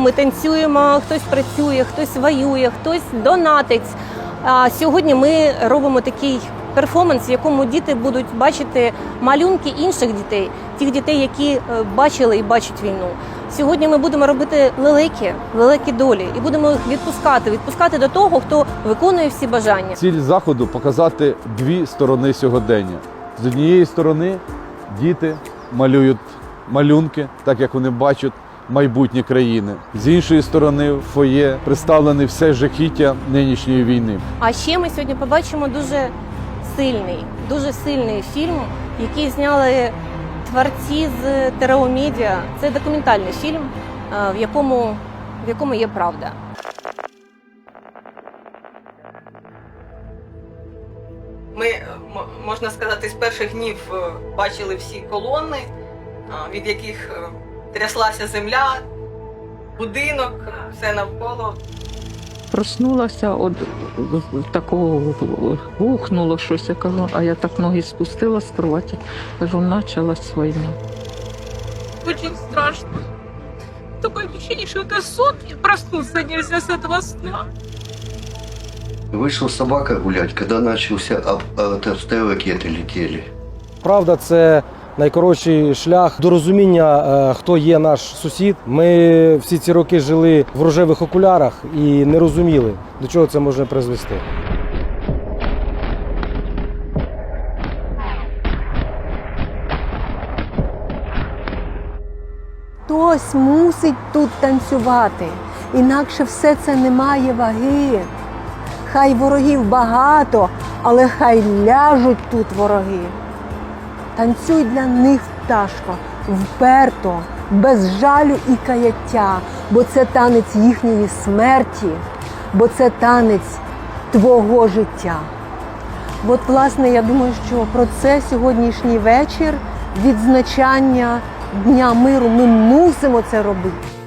ми танцюємо, хтось працює, хтось воює, хтось донатить. А сьогодні ми робимо такий перформанс, в якому діти будуть бачити малюнки інших дітей, тих дітей, які е, бачили і бачать війну. Сьогодні ми будемо робити лелеки, лелеки долі, і будемо їх відпускати, відпускати до того, хто виконує всі бажання. Ціль заходу показати дві сторони сьогодення. З однієї сторони діти малюють малюнки, так як вони бачать майбутнє країни. З іншої сторони, в фоє представлене все жахіття нинішньої війни. А ще ми сьогодні побачимо дуже сильний, дуже сильний фільм, який зняли творці з Терео Медіа. Це документальний фільм, е, в якому, в якому є правда. Ми, е, можна сказати, з перших днів е, бачили всі колони, від яких тряслася земля, будинок, все навколо. Проснулася от такого гухнуло щось. Я кажу, а я так ноги спустила з кроваті. Кажу, почалась війна. Очень страшно. Такое ощущение, что это сон, и проснуться нельзя с этого сна. Вышла собака гулять, когда начался об- артиллерийские ракеты летели. Правда, це найкоротший шлях до розуміння, е, хто є наш сусід. Ми всі ці роки жили в рожевих окулярах і не розуміли, до чого це може призвести. Хтось мусить тут танцювати, інакше все це не має ваги. Хай ворогів багато, але хай ляжуть тут вороги. Танцюй для них, пташко, вперто, без жалю і каяття, бо це танець їхньої смерті, бо це танець твого життя. От, власне, я думаю, що про це сьогоднішній вечір, відзначання Дня миру, ми мусимо це робити.